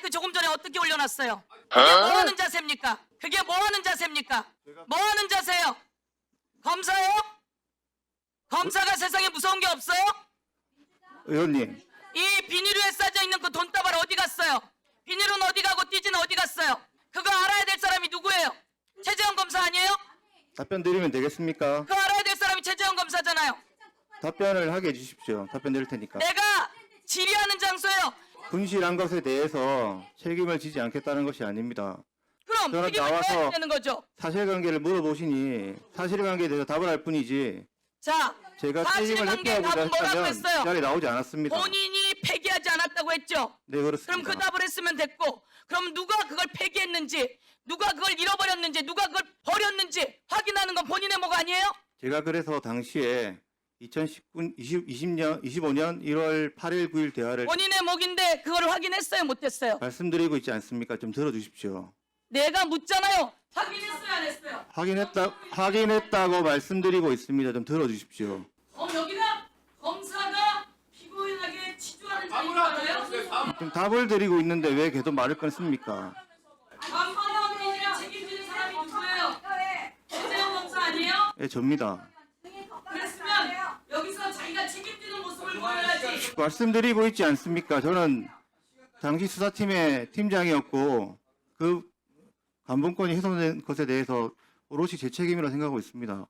마이크 조금 전에 어떻게 올려놨어요? 그게 뭐 하는 자세입니까? 그게 뭐 하는 자세입니까? 뭐 하는 자세요? 검사요? 검사가 세상에 무서운 게 없어요? 의원님, 이 비닐에 싸져 있는 그 돈다발 어디 갔어요? 비닐은 어디 가고 띠지는 어디 갔어요? 그거 알아야 될 사람이 누구예요? 최재형 검사 아니에요? 답변 드리면 되겠습니까? 그거 알아야 될 사람이 최재형 검사잖아요. 답변을 하게 해주십시오. 답변 드릴 테니까. 내가 질의하는 장소예요. 분실한 것에 대해서 책임을 지지 않겠다는 것이 아닙니다. 그럼 저는 책임을 나와서- 져야 되는 거죠. 사실관계를 물어보시니 사실관계에 대해서 답을 할 뿐이지 자, 제가 책임을 사실관계 회피하고자 답은 뭐라고 했다면 이 했어요? 자리에 나오지 않았습니다. 본인이 폐기하지 않았다고 했죠. 네 그럼 그렇습니다. 그 답을 했으면 됐고, 그럼 누가 그걸 폐기했는지, 누가 그걸 잃어버렸는지, 누가 그걸 버렸는지 확인하는 건 본인의 목 아니에요? 제가 그래서 당시에 2019, 20, 20년, 25년 1월 8일 9일 대화를 본인의 목인데 그걸 확인했어요, 못했어요? 말씀드리고 있지 않습니까? 좀 들어주십시오. 내가 묻잖아요. 확인했어요, 안 했어요? 확인했다, 확인했다고 말씀드리고 있습니다. 좀 들어주십시오. 어, 여기가 검사가 피고인에게 치주하는 자리인가요? 지금 답을 드리고 있는데 왜 계속 말을 끊습니까? 감사원에 책임지는 사람이 누구예요? 최재형 검사 아니에요? 예, 접니다. 그랬으면 여기서 자기가 책임지는 모습을 보여야지. 말씀드리고 있지 않습니까? 저는 당시 수사팀의 팀장이었고 그 감봉권이 훼손된 것에 대해서 오롯이 제 책임이라 생각하고 있습니다.